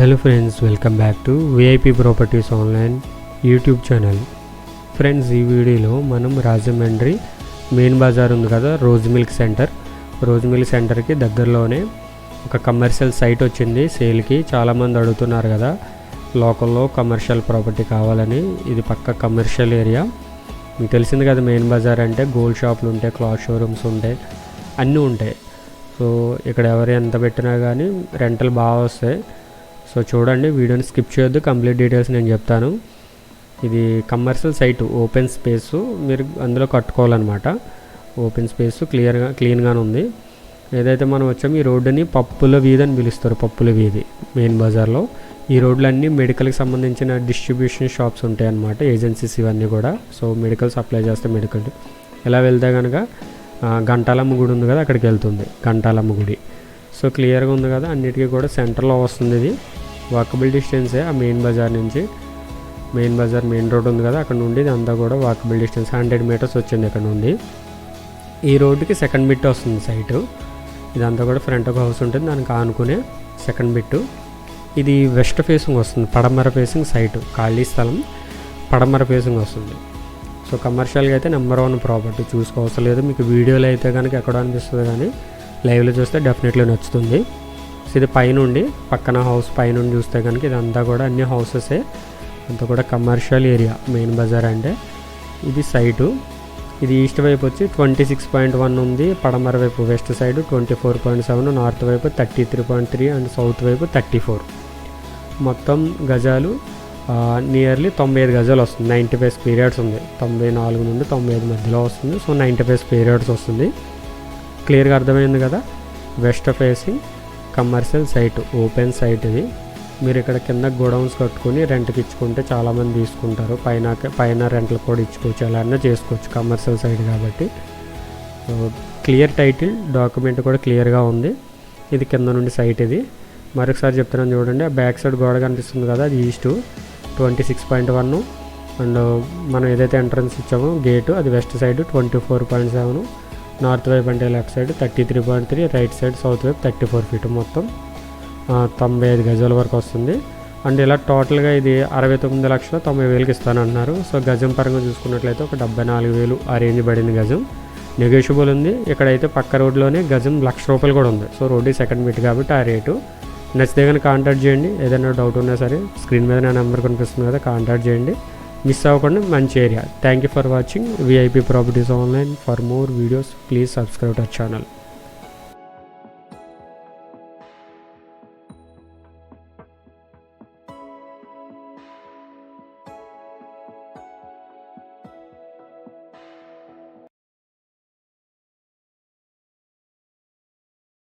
Hello friends welcome back to VIP properties online YouTube channel friends ఈ వీడియోలో మనం Rajahmundry main Bazar ఉంది కదా rose milk centre rose milk సెంటర్కి దగ్గరలోనే ఒక కమర్షియల్ సైట్ వచ్చింది. సేల్కి చాలామంది అడుగుతున్నారు కదా లోకల్లో కమర్షియల్ ప్రాపర్టీ కావాలని. ఇది పక్క కమర్షియల్ ఏరియా మీకు తెలిసింది కదా మెయిన్ బజార్ అంటే గోల్డ్ షాపులు ఉంటాయి క్లాత్ షోరూమ్స్ ఉంటాయి అన్నీ ఉంటాయి. సో ఇక్కడ ఎవరు ఎంత పెట్టినా కానీ రెంటలు బాగా వస్తాయి. సో చూడండి వీడియోని స్కిప్ చేయొద్దు కంప్లీట్ డీటెయిల్స్ నేను చెప్తాను. ఇది కమర్షియల్ సైట్ ఓపెన్ స్పేసు మీరు అందులో కట్టుకోవాలన్నమాట. ఓపెన్ స్పేస్ క్లియర్గా క్లీన్గానే ఉంది. ఏదైతే మనం వచ్చాము ఈ రోడ్డుని పప్పుల వీధి అని పిలుస్తారు పప్పుల వీధి మెయిన్ బజార్లో. ఈ రోడ్లన్నీ మెడికల్కి సంబంధించిన డిస్ట్రిబ్యూషన్ షాప్స్ ఉంటాయి అన్నమాట ఏజెన్సీస్ ఇవన్నీ కూడా. సో మెడికల్ సప్లై చేస్తే మెడికల్. ఇలా వెళ్తే కనుక గంటాలమ్మ గుడి ఉంది కదా అక్కడికి వెళ్తుంది గంటాలమ్మ గుడి. సో క్లియర్గా ఉంది కదా అన్నిటికీ కూడా సెంటర్లో వస్తుంది ఇది. వాకబుల్ డిస్టెన్సే ఆ మెయిన్ బజార్ నుంచి. మెయిన్ బజార్ మెయిన్ రోడ్ ఉంది కదా అక్కడ నుండి ఇది అంతా కూడా వాకబుల్ డిస్టెన్స్. హండ్రెడ్ మీటర్స్ వచ్చింది ఇక్కడ నుండి. ఈ రోడ్డుకి సెకండ్ బిట్ వస్తుంది సైటు. ఇదంతా కూడా ఫ్రంట్ ఒక హౌస్ ఉంటుంది దానికి ఆనుకునే సెకండ్ బిట్టు. ఇది వెస్ట్ ఫేసింగ్ వస్తుంది పడమర ఫేసింగ్ సైట్ ఖాళీ స్థలం పడమర ఫేసింగ్ వస్తుంది. సో కమర్షియల్గా అయితే నెంబర్ వన్ ప్రాపర్టీ చూసుకోవసరం లేదు. మీకు వీడియోలో అయితే కనుక ఎక్కడ అనిపిస్తుంది కానీ లైవ్లో చూస్తే డెఫినెట్లీ నచ్చుతుంది. సో ఇది పైనుండి పక్కన హౌస్ పైనుండి చూస్తే కనుక ఇదంతా కూడా అన్ని హౌసెసే అంతా కూడా కమర్షియల్ ఏరియా మెయిన్ బజార్ అంటే. ఇది సైటు ఇది ఈస్ట్ వైపు వచ్చి ట్వంటీ సిక్స్ పాయింట్ వన్ ఉంది పడమర వైపు west side twenty four point seven north వైపు thirty three point three and south వైపు థర్టీ ఫోర్ మొత్తం గజాలు నియర్లీ తొంభై ఐదు గజాలు వస్తుంది. నైంటీ ఫైవ్ పీరియడ్స్ ఉంది. తొంభై నాలుగు నుండి తొంభై ఐదు మధ్యలో వస్తుంది. సో నైంటీ ఫైవ్ పీరియడ్స్ వస్తుంది. క్లియర్గా అర్థమైంది కదా? West facing commercial site open site ఇది. మీరు ఇక్కడ కింద గోడౌన్స్ కట్టుకొని రెంట్కి ఇచ్చుకుంటే చాలామంది తీసుకుంటారు. పైన పైన రెంట్లు కూడా ఇచ్చుకోవచ్చు. ఎలా చేసుకోవచ్చు కమర్షియల్ సైట్ కాబట్టి. క్లియర్ టైటిల్ డాక్యుమెంట్ కూడా క్లియర్గా ఉంది. ఇది కింద నుండి సైట్ ఇది. మరొకసారి చెప్తున్నాను చూడండి. ఆ బ్యాక్ సైడ్ గోడ కనిపిస్తుంది కదా అది east twenty six point one. And మనం ఏదైతే ఎంట్రన్స్ ఇచ్చామో గేటు అది west side twenty four point seven. North వైపు అంటే left side thirty three point three right side south వైపు థర్టీ ఫోర్ ఫీట్ మొత్తం. తొంభై ఐదు గజాల వరకు వస్తుంది. అండ్ ఇలా టోటల్గా ఇది అరవై తొమ్మిది లక్షల తొంభై వేలకి ఇస్తానన్నారు. సో గజం పరంగా చూసుకున్నట్లయితే ఒక డెబ్బై నాలుగు వేలు ఆ రేంజ్ పడింది గజం. నెగోషియబుల్ ఉంది. ఇక్కడైతే పక్క రోడ్లోనే గజం లక్ష రూపాయలు కూడా ఉంది. సో రోడ్డు సెకండ్ మీట్ కాబట్టి ఆ రేటు. నచ్చితే కానీ కాంటాక్ట్ చేయండి. ఏదైనా డౌట్ ఉన్నా సరే స్క్రీన్ మీద నా నెంబర్ కనిపిస్తుంది కదా కాంటాక్ట్ చేయండి. మిస్ అవ్వకుండా మంచి area. Thank you for watching VIP properties online for more videos please subscribe our channel